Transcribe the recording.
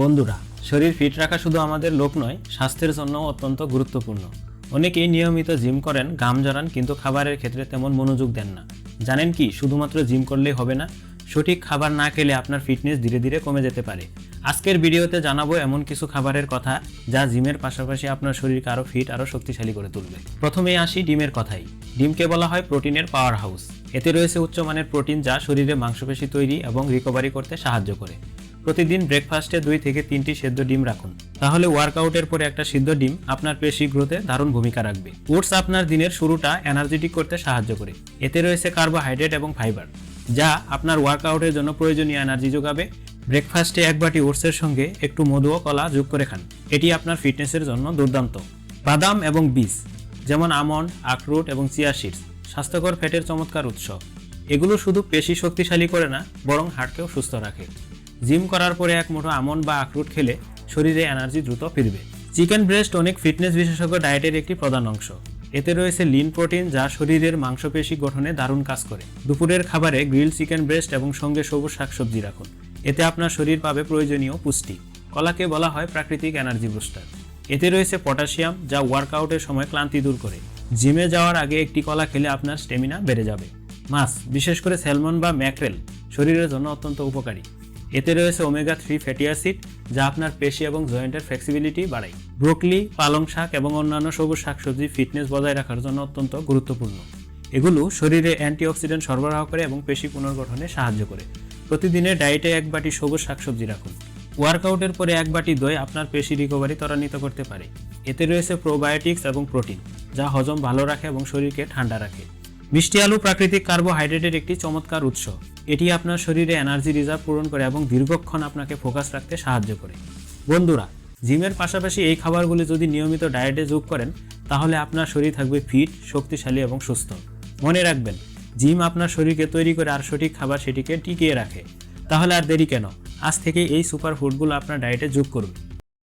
বন্ধুরা, শরীর ফিট রাখা শুধু আমাদের লোক নয়, স্বাস্থ্যের জন্য অত্যন্ত গুরুত্বপূর্ণ। অনেকেই নিয়মিত জিম করেন গাম জড়ান কিন্তু খাবারের ক্ষেত্রে তেমন মনোযোগ দেন না। জানেন কি, শুধুমাত্র জিম করলেই হবে না, সঠিক খাবার না খেলে আপনার ফিটনেস ধীরে ধীরে কমে যেতে পারে। আজকের ভিডিওতে জানাব এমন কিছু খাবারের কথা, যা জিমের পাশাপাশি আপনার শরীরকে আরও ফিট আরও শক্তিশালী করে তুলবে। প্রথমেই আসি ডিমের কথাই। ডিমকে বলা হয় প্রোটিনের পাওয়ার হাউস এতে রয়েছে উচ্চমানের প্রোটিন যা শরীরে মাংসপেশি তৈরি এবং রিকভারি করতে সাহায্য করে। প্রতিদিন ব্রেকফাস্টে দুই থেকে তিনটি সেদ্ধ ডিম রাখুন। তাহলে ওয়ার্কআউটের পরে একটা সিদ্ধ ডিম আপনার পেশি গ্রোথে দারুণ ভূমিকা রাখবে। ওটস আপনার দিনের শুরুটা এনার্জেটিক করতে সাহায্য করে। এতে রয়েছে কার্বোহাইড্রেট এবং ফাইবার যা আপনার ওয়ার্কআউটের জন্য প্রয়োজনীয় এনার্জি যোগাবে। ব্রেকফাস্টে এক বাটি ওটসের সঙ্গে একটু মধু ও কলা যোগ করে খান। এটি আপনার ফিটনেসের জন্য দুর্দান্ত। বাদাম এবং বীজ, যেমন আমন্ড, আখরোট এবং চিয়া সিডস, স্বাস্থ্যকর ফ্যাটের চমৎকার উৎস। এগুলো শুধু পেশি শক্তিশালী করে না, বরং হার্টকেও সুস্থ রাখে। জিম করার পরে এক মুঠো আমন্ড বা আখরুট খেলে শরীরে এনার্জি দ্রুত ফিরবে। চিকেন ব্রেস্ট অনেক ফিটনেস বিশেষজ্ঞ ডায়েটের একটি প্রধান অংশ। এতে রয়েছে লিন প্রোটিন যা শরীরের মাংসপেশি গঠনে দারুণ কাজ করে। দুপুরের খাবারে গ্রিল চিকেন ব্রেস্ট এবং সঙ্গে সবুজ শাকসবজি রাখুন। এতে আপনার শরীর পাবে প্রয়োজনীয় পুষ্টি। কলাকে বলা হয় প্রাকৃতিক এনার্জি বুস্টার। এতে রয়েছে পটাশিয়াম যা ওয়ার্কআউটের সময় ক্লান্তি দূর করে। জিমে যাওয়ার আগে একটি কলা খেলে আপনার স্টেমিনা বেড়ে যাবে। মাছ, বিশেষ করে স্যালমন বা ম্যাকরেল, শরীরের জন্য অত্যন্ত উপকারী। এতে রয়েছে ওমেগা থ্রি ফ্যাটি অ্যাসিড যা আপনার পেশি এবং জয়েন্টের ফ্লেক্সিবিলিটি বাড়ায়। ব্রোকলি পালং শাক এবং অন্যান্য সবুজ শাকসবজি ফিটনেস বজায় রাখার জন্য অত্যন্ত গুরুত্বপূর্ণ। এগুলো শরীরে অ্যান্টিঅক্সিডেন্ট সরবরাহ করে এবং পেশি পুনর্গঠনে সাহায্য করে। প্রতিদিনের ডায়েটে এক বাটি সবুজ শাকসবজি রাখুন। ওয়ার্কআউটের পরে এক বাটি দই আপনার পেশি রিকভারি ত্বরান্বিত করতে পারে। এতে রয়েছে প্রোবায়োটিক্স এবং প্রোটিন যা হজম ভালো রাখে এবং শরীরকে ঠান্ডা রাখে। মিষ্টি আলু প্রাকৃতিক কার্বোহাইড্রেটের একটি চমৎকার উৎস। এটি আপনার শরীরে এনার্জি রিজার্ভ পূরণ করে এবং দীর্ঘক্ষণ আপনাকে ফোকাস রাখতে সাহায্য করে। বন্ধুরা, জিমের পাশাপাশি এই খাবারগুলি যদি নিয়মিত ডায়েটে যোগ করেন, তাহলে আপনার শরীর থাকবে ফিট শক্তিশালী এবং সুস্থ। মনে রাখবেন, জিম আপনার শরীরকে তৈরি করে আর সঠিক খাবার সেটিকে টিকিয়ে রাখে। তাহলে আর দেরি কেন? আজ থেকে এই সুপার ফুডগুলো আপনার ডায়েটে যোগ করুন।